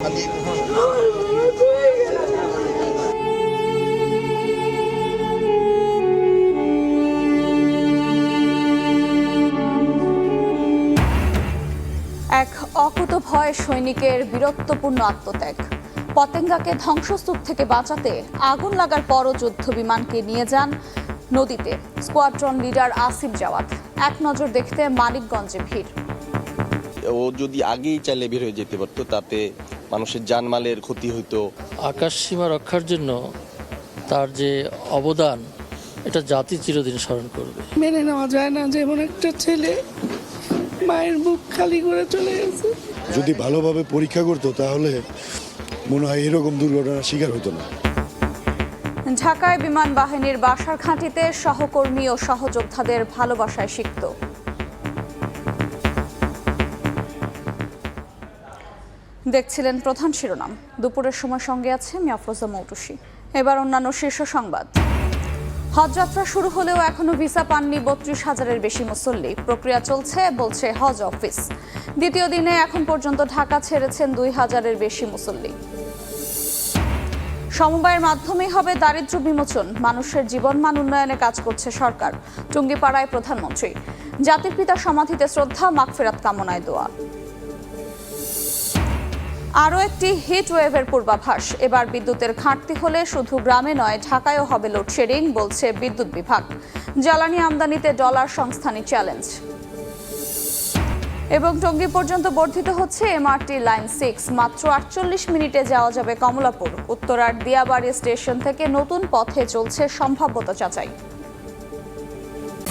এক অকুত ভয় সৈনিকের বীরত্বপূর্ণ আত্মত্যাগ। পতেঙ্গাকে ধ্বংসস্তূপ থেকে বাঁচাতে আগুন লাগার পরও যুদ্ধ বিমানকে নিয়ে যান নদীতে। স্কোয়াড্রন লিডার আসিফ জাওয়াত, এক নজর দেখতে মানিকগঞ্জে ভিড়। ও যদি আগেই চাইলে বের হয়ে যেতে পারতো, তাতে মানুষের জানমালের ক্ষতি হতো আকাশ সীমা রক্ষার জন্য তার যে অবদান এটা জাতি চিরদিন স্মরণ করবে। মেনে নেওয়া যায় না যে এমন একটা ছেলে মায়ের বুক খালি করে চলে গেছে। যদি ভালোভাবে পরীক্ষা করতো তাহলে মনে হয় এরকম দুর্ঘটনার শিকার হতো না। ঢাকায় বিমান বাহিনীর বাসার ঘাঁটিতে সহকর্মী ও সহযোদ্ধাদের ভালোবাসায় সিক্ত। দেখছিলেন প্রধান শিরোনাম। দুপুরের সময় সঙ্গে আছে আমি আফরোজা মৌটুসি। এবার অন্যান্য শীর্ষ সংবাদ। হজযাত্রা শুরু হলেও এখনও ভিসা পাননি বত্রিশ হাজারের বেশি মুসল্লি। প্রক্রিয়া চলছে, বলছে হজ অফিস। দ্বিতীয় দিনে এখন পর্যন্ত ঢাকা ছেড়েছেন দুই হাজারের বেশি মুসল্লি। সমবায়ের মাধ্যমেই হবে দারিদ্র্য বিমোচন। মানুষের জীবনমান উন্নয়নে কাজ করছে সরকার। টুঙ্গিপাড়ায় প্রধানমন্ত্রী। জাতির পিতা সমাধিতে শ্রদ্ধা, মাগফেরাত কামনায় দোয়া। আরও একটি হিট ওয়েভের পূর্বাভাস। এবার বিদ্যুতের ঘাটতি হলে শুধু গ্রামে নয়, ঢাকায়ও হবে লোডশেডিং, বলছে বিদ্যুৎ বিভাগ। জ্বালানি আমদানিতে ডলার সংস্থানি চ্যালেঞ্জ। এবং টঙ্গী পর্যন্ত বর্ধিত হচ্ছে এমআরটি লাইন সিক্স। মাত্র আটচল্লিশ মিনিটে যাওয়া যাবে কমলাপুর। উত্তরার দিয়াবাড়ি স্টেশন থেকে নতুন পথে চলছে সম্ভাব্যতা যাচাই।